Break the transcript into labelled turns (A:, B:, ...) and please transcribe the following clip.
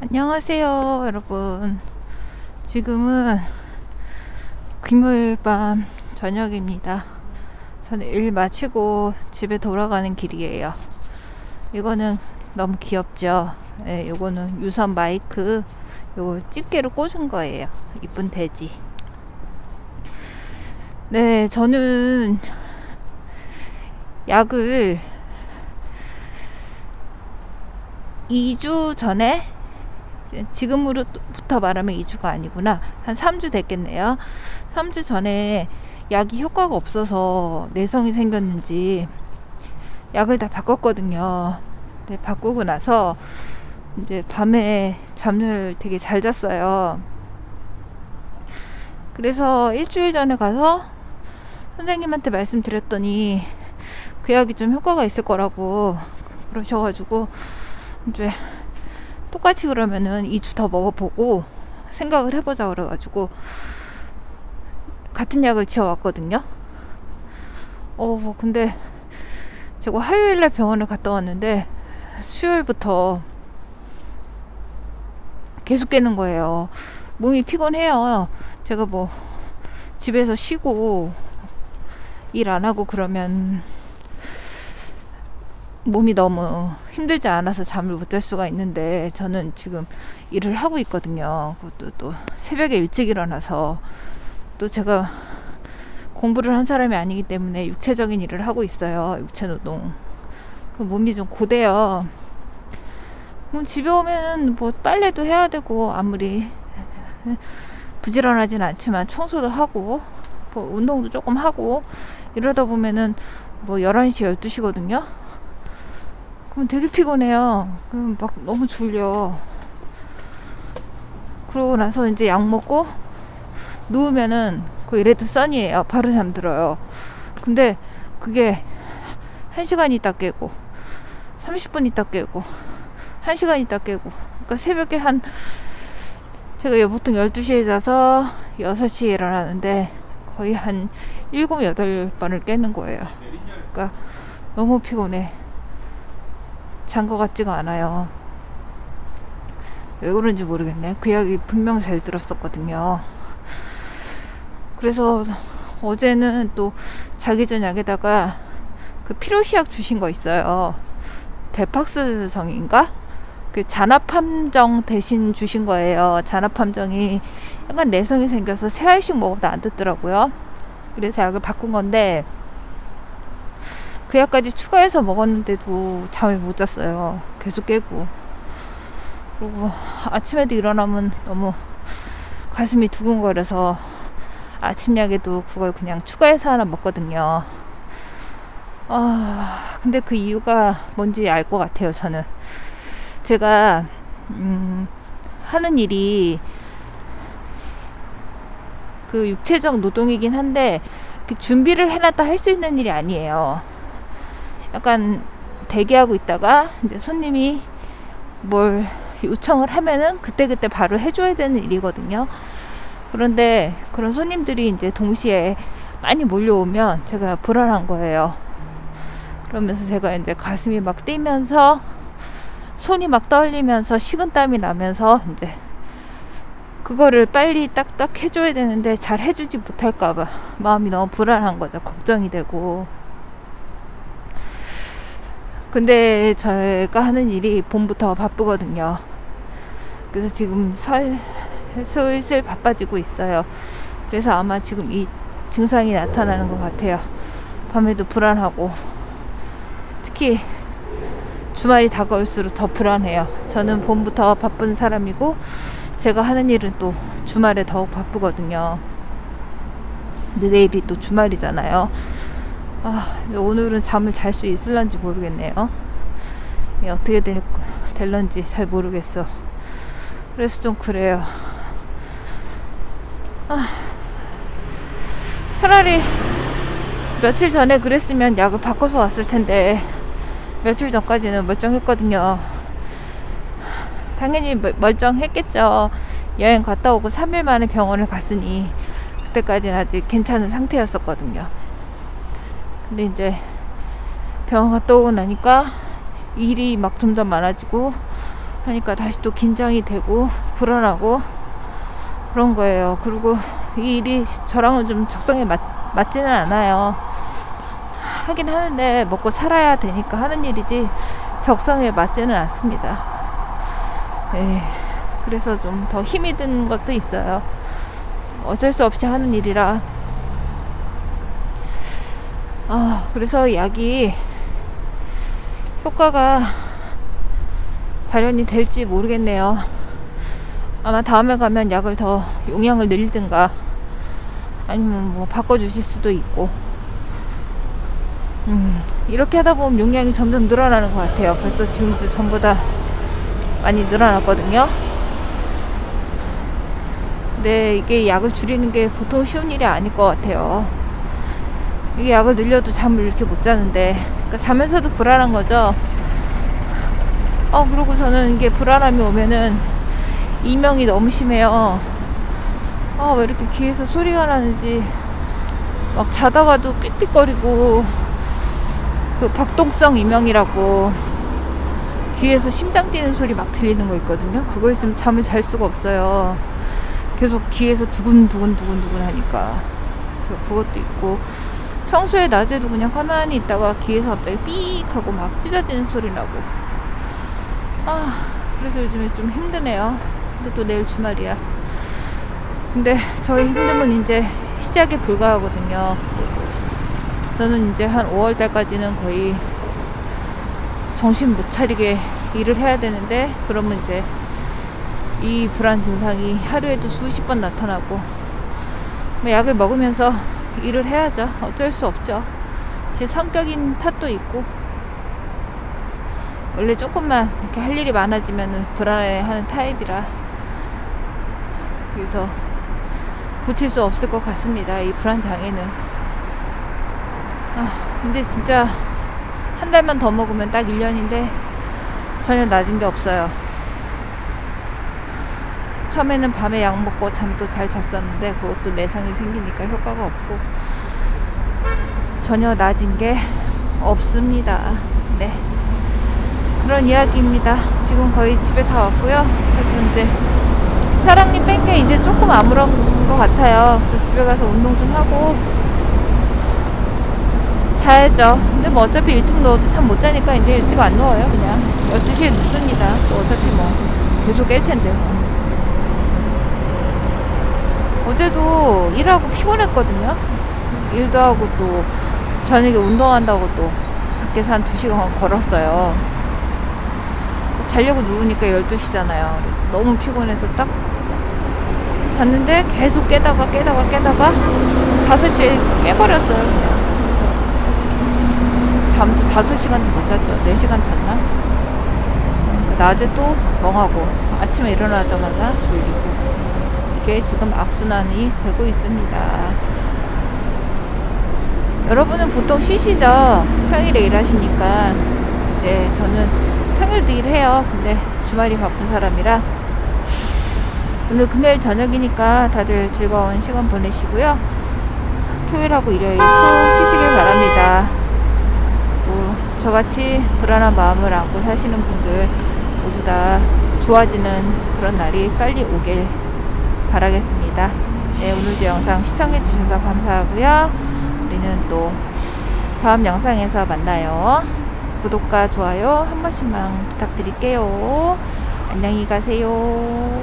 A: 안녕하세요, 여러분. 지금은 금요일 밤 저녁입니다. 저는 일 마치고 집에 돌아가는 길이에요. 이거는 너무 귀엽죠? 네, 요거는 유선 마이크, 요거 집게로 꽂은 거예요. 이쁜 돼지. 네, 저는 약을 2주 전에 지금으로부터 말하면 2주가 아니구나. 한 3주 됐겠네요. 3주 전에 약이 효과가 없어서 내성이 생겼는지 약을 다 바꿨거든요. 네, 바꾸고 나서 이제 밤에 잠을 되게 잘 잤어요. 그래서 일주일 전에 가서 선생님한테 말씀드렸더니 그 약이 좀 효과가 있을 거라고 그러셔가지고 이제 똑같이 그러면은 2주 더 먹어보고 생각을 해보자 그래가지고 같은 약을 지어왔거든요. 어, 뭐 근데 제가 화요일날 병원을 갔다 왔는데 수요일부터 계속 깨는 거예요. 몸이 피곤해요. 제가 뭐 집에서 쉬고 일 안 하고 그러면 몸이 너무 힘들지 않아서 잠을 못 잘 수가 있는데 저는 지금 일을 하고 있거든요. 그것도 또 새벽에 일찍 일어나서 또 제가 공부를 한 사람이 아니기 때문에 육체적인 일을 하고 있어요. 육체 노동. 그 몸이 좀 고돼요. 그럼 집에 오면은 뭐 빨래도 해야 되고 아무리 부지런하진 않지만 청소도 하고 뭐 운동도 조금 하고 이러다 보면은 뭐 11시 12시거든요. 그럼 되게 피곤해요. 그럼 막 너무 졸려. 그러고 나서 이제 약 먹고 누우면은 그 이레드 선이에요. 바로 잠들어요. 근데 그게 1시간 있다 깨고 30분 있다 깨고 1시간 있다 깨고 그러니까 새벽에 한 제가 보통 12시에 자서 6시에 일어나는데 거의 한 7, 8번을 깨는 거예요. 그러니까 너무 피곤해. 잔 것 같지가 않아요. 왜 그런지 모르겠네. 그 약이 분명 잘 들었었거든요. 그래서 어제는 또 자기 전약에다가 그 피로시약 주신 거 있어요. 데팍스성인가? 그 잔압함정 대신 주신 거예요. 잔압함정이 약간 내성이 생겨서 세 알씩 먹어도 안 듣더라고요. 그래서 약을 바꾼 건데 그 약까지 추가해서 먹었는데도 잠을 못 잤어요. 계속 깨고. 그리고 아침에도 일어나면 너무 가슴이 두근거려서 아침 약에도 그걸 그냥 추가해서 하나 먹거든요. 아, 근데 그 이유가 뭔지 알 것 같아요, 저는. 제가, 음, 하는 일이 그 육체적 노동이긴 한데, 그 준비를 해놨다 할 수 있는 일이 아니에요. 약간 대기하고 있다가 이제 손님이 뭘 요청을 하면은 그때그때 바로 해줘야 되는 일이거든요. 그런데 그런 손님들이 이제 동시에 많이 몰려오면 제가 불안한 거예요. 그러면서 제가 이제 가슴이 막 뛰면서 손이 막 떨리면서 식은땀이 나면서 이제 그거를 빨리 딱딱 해줘야 되는데 잘 해주지 못할까봐 마음이 너무 불안한 거죠. 걱정이 되고. 근데 제가 하는 일이 봄부터 바쁘거든요. 그래서 지금 설, 슬슬 바빠지고 있어요. 그래서 아마 지금 이 증상이 나타나는 것 같아요. 밤에도 불안하고 특히 주말이 다가올수록 더 불안해요. 저는 봄부터 바쁜 사람이고 제가 하는 일은 또 주말에 더욱 바쁘거든요. 근데 내일이 또 주말이잖아요. 아, 오늘은 잠을 잘 수 있을런지 모르겠네요. 어떻게 될, 될런지 잘 모르겠어. 그래서 좀 그래요. 아, 차라리 며칠 전에 그랬으면 약을 바꿔서 왔을 텐데 며칠 전까지는 멀쩡했거든요. 당연히 멀- 멀쩡했겠죠. 여행 갔다 오고 3일 만에 병원을 갔으니 그때까지는 아직 괜찮은 상태였었거든요. 근데 이제 병원 갔다 오고 나니까 일이 막 점점 많아지고 하니까 다시 또 긴장이 되고 불안하고 그런 거예요. 그리고 이 일이 저랑은 좀 적성에 맞, 맞지는 않아요. 하긴 하는데 먹고 살아야 되니까 하는 일이지 적성에 맞지는 않습니다. 네. 그래서 좀 더 힘이 든 것도 있어요. 어쩔 수 없이 하는 일이라. 아, 그래서 약이 효과가 발현이 될지 모르겠네요. 아마 다음에 가면 약을 더 용량을 늘리든가 아니면 뭐 바꿔주실 수도 있고 음, 이렇게 하다 보면 용량이 점점 늘어나는 것 같아요. 벌써 지금도 전부 다 많이 늘어났거든요. 근데 이게 약을 줄이는 게 보통 쉬운 일이 아닐 것 같아요. 이게 약을 늘려도 잠을 이렇게 못 자는데, 그러니까 자면서도 불안한 거죠. 어, 그리고 저는 이게 불안함이 오면은 이명이 너무 심해요. 아, 왜 이렇게 귀에서 소리가 나는지, 막 자다가도 삑삑거리고, 그 박동성 이명이라고 귀에서 심장 뛰는 소리 막 들리는 거 있거든요. 그거 있으면 잠을 잘 수가 없어요. 계속 귀에서 두근두근 두근두근 하니까. 그래서 그것도 있고 평소에 낮에도 그냥 가만히 있다가 귀에서 갑자기 삑 하고 막 찢어지는 소리 나고. 아, 그래서 요즘에 좀 힘드네요. 근데 또 내일 주말이야. 근데 저의 힘듦은 이제 시작에 불과하거든요. 저는 이제 한 5월 달까지는 거의 정신 못 차리게 일을 해야 되는데 그러면 이제 이 불안 증상이 하루에도 수십 번 나타나고 뭐 약을 먹으면서 일을 해야죠. 어쩔 수 없죠. 제 성격인 탓도 있고 원래 조금만 이렇게 할 일이 많아지면은 불안해하는 타입이라 그래서 고칠 수 없을 것 같습니다. 이 불안 장애는. 아, 이제 진짜 한 달만 더 먹으면 딱 1년인데 전혀 낮은 게 없어요. 처음에는 밤에 약 먹고 잠도 잘 잤었는데 그것도 내상이 생기니까 효과가 없고 전혀 낮은 게 없습니다. 네. 그런 이야기입니다. 지금 거의 집에 다 왔고요. 그래서 이제 사랑니 뺀 게 이제 조금 아무런 것 같아요. 그래서 집에 가서 운동 좀 하고 자야죠. 근데 뭐 어차피 일찍 누워도 참못 자니까 이제 일찍 안 누워요. 그냥 12시에 눕습니다. 또 어차피 뭐 계속 깰 텐데 뭐. 어제도 일하고 피곤했거든요. 일도 하고 또 저녁에 운동한다고 또 밖에서 한 2시간 걸었어요. 자려고 누우니까 12시잖아요. 너무 피곤해서 딱 잤는데 계속 깨다가 깨다가 깨다가 5시에 깨버렸어요. 그냥. 그래서 잠도 5시간 못 잤죠. 4시간 잤나? 그러니까 낮에 또 멍하고 아침에 일어나자마자 졸리고 이게 지금 악순환이 되고 있습니다. 여러분은 보통 쉬시죠? 평일에 일하시니까. 네, 저는 평일도 일해요. 근데 주말이 바쁜 사람이라. 오늘 금요일 저녁이니까 다들 즐거운 시간 보내시고요. 토요일하고 일요일 푹 쉬시길 바랍니다. 뭐, 저같이 불안한 마음을 안고 사시는 분들 모두 다 좋아지는 그런 날이 빨리 오길 바라겠습니다. 네, 오늘도 영상 시청해주셔서 감사하고요. 우리는 또 다음 영상에서 만나요. 구독과 좋아요 한 번씩만 부탁드릴게요. 안녕히 가세요.